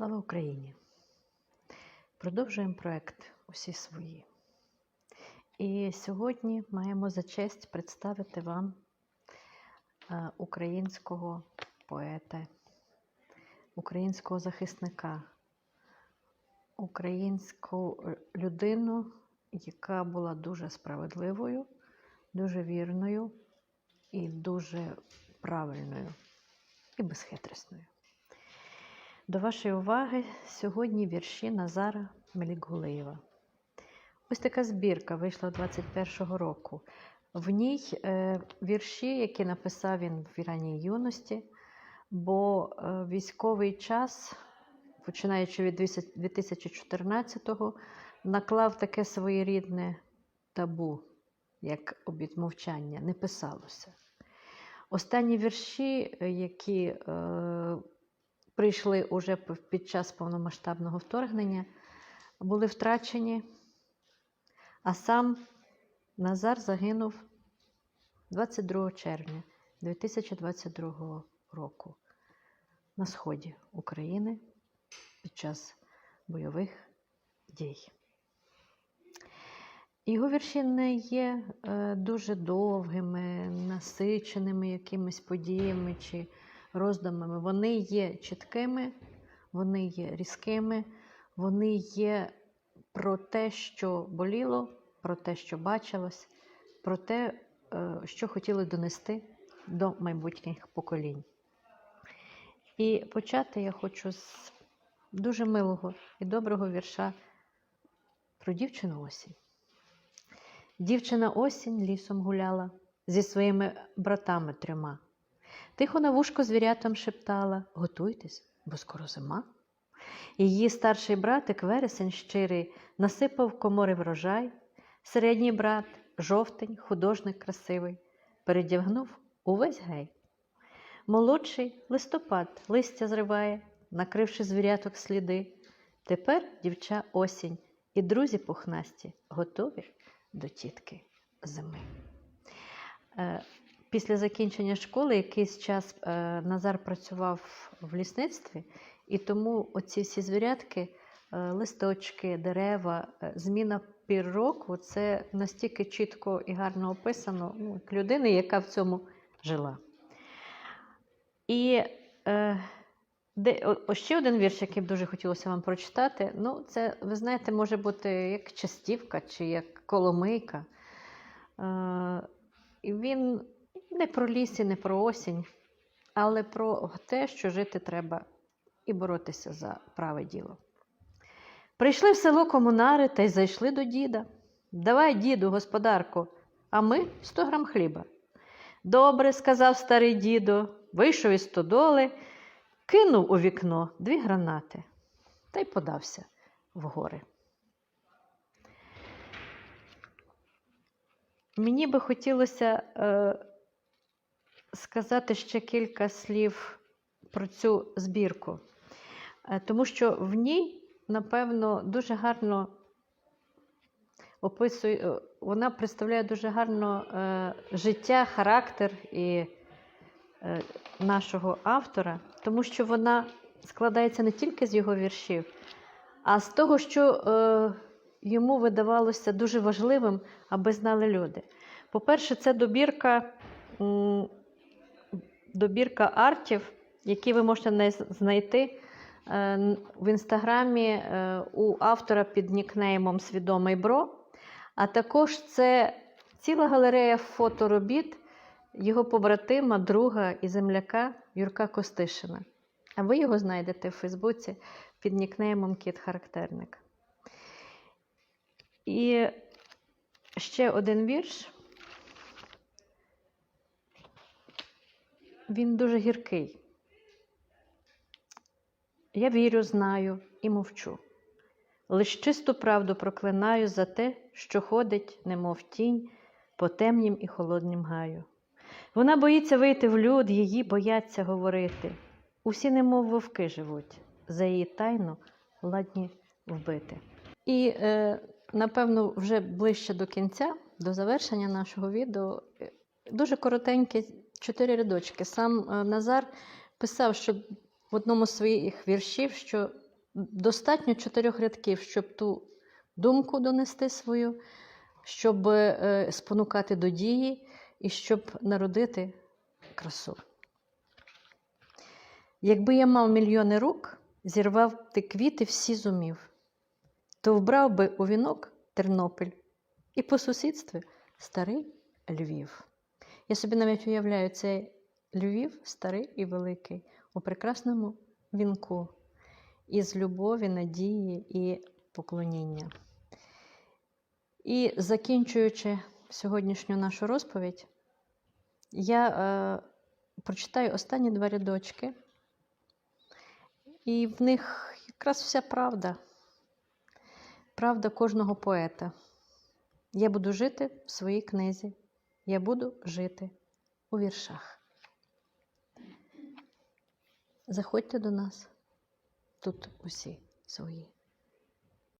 Слава Україні! Продовжуємо проект Усі свої. І сьогодні маємо за честь представити вам е, українського поета, українського захисника, українську е, людину, яка була дуже справедливою, дуже вірною і дуже правильною і безхитрисною. До вашої уваги сьогодні вірші Назара Мелікгулеєва. Ось така збірка вийшла 21-го року. В ній е, вірші, які написав він в ранній юності, бо е, військовий час, починаючи від 2014-го, наклав таке своєрідне табу, як обідмовчання, не писалося. Останні вірші, е, які прийшли уже під час повномасштабного вторгнення, були втрачені, а сам Назар загинув 22 червня 2022 року на сході України під час бойових дій. Його вірші не є е, дуже довгими, насиченими якимись подіями чи роздумами. Вони є чіткими, вони є різкими, вони є про те, що боліло, про те, що бачилось, про те, е, що хотіли донести до майбутніх поколінь. І почати я хочу з дуже милого і доброго вірша про дівчину осінь. Дівчина осінь лісом гуляла зі своїми братами трьома. Тихо на вушко звірятам шептала Готуйтесь, бо скоро зима. Її старший братик, вересень щирий, насипав комори врожай. Середній брат, жовтень, художник красивий, передягнув увесь гей. Молодший листопад листя зриває, накривши звіряток сліди. Тепер дівча осінь і друзі пухнасті готові до тітки зими. Після закінчення школи якийсь час е, Назар працював в лісництві, і тому оці всі звірятки, е, листочки, дерева, е, зміна пір року це настільки чітко і гарно описано ну, як людини, яка в цьому жила. І е, де, о, ще один вірш, який б дуже хотілося вам прочитати. Ну, це, ви знаєте, може бути як частівка чи як коломийка. Е, він не про ліс і не про осінь, але про те, що жити треба і боротися за праве діло. Прийшли в село комунари та й зайшли до діда. Давай, діду, господарку, а ми 100 грам хліба. Добре, сказав старий дідо, вийшов із стодоли, кинув у вікно дві гранати та й подався в гори. Мені би хотілося е, сказати ще кілька слів про цю збірку, Е, тому що в ній, напевно, дуже гарно описує, е, вона представляє дуже гарно е, життя, характер і е, нашого автора, тому що вона складається не тільки з його віршів, а з того, що е, йому видавалося дуже важливим, аби знали люди. По-перше, це добірка, добірка артів, які ви можете знайти е, в інстаграмі е, у автора під нікнеймом Свідомий Бро. А також це ціла галерея фоторобіт його побратима, друга і земляка Юрка Костишина. А ви його знайдете в Фейсбуці під нікнеймом Кіт Характерник. І ще один вірш. Він дуже гіркий. Я вірю, знаю і мовчу. Лиш чисту правду проклинаю за те, що ходить, немов тінь, по темнім і холоднім гаю. Вона боїться вийти в люд, її бояться говорити. Усі, немов вовки живуть, за її тайну ладні вбити. І, е, напевно, вже ближче до кінця, до завершення нашого відео, е, дуже коротенькі чотири рядочки. Сам е, Назар писав, що в одному з своїх віршів, що достатньо чотирьох рядків, щоб ту думку донести свою, щоб е, спонукати до дії і щоб народити красу. Якби я мав мільйони рук, зірвав ти квіти всі зумів, то вбрав би у вінок Тернопіль і по сусідстві старий Львів. Я собі навіть уявляю цей Львів старий і великий у прекрасному вінку із любові, надії і поклоніння. І закінчуючи сьогоднішню нашу розповідь, я е, прочитаю останні два рядочки, і в них якраз вся правда, правда кожного поета. Я буду жити в своїй книзі, я буду жити у віршах. Заходьте до нас, тут усі свої.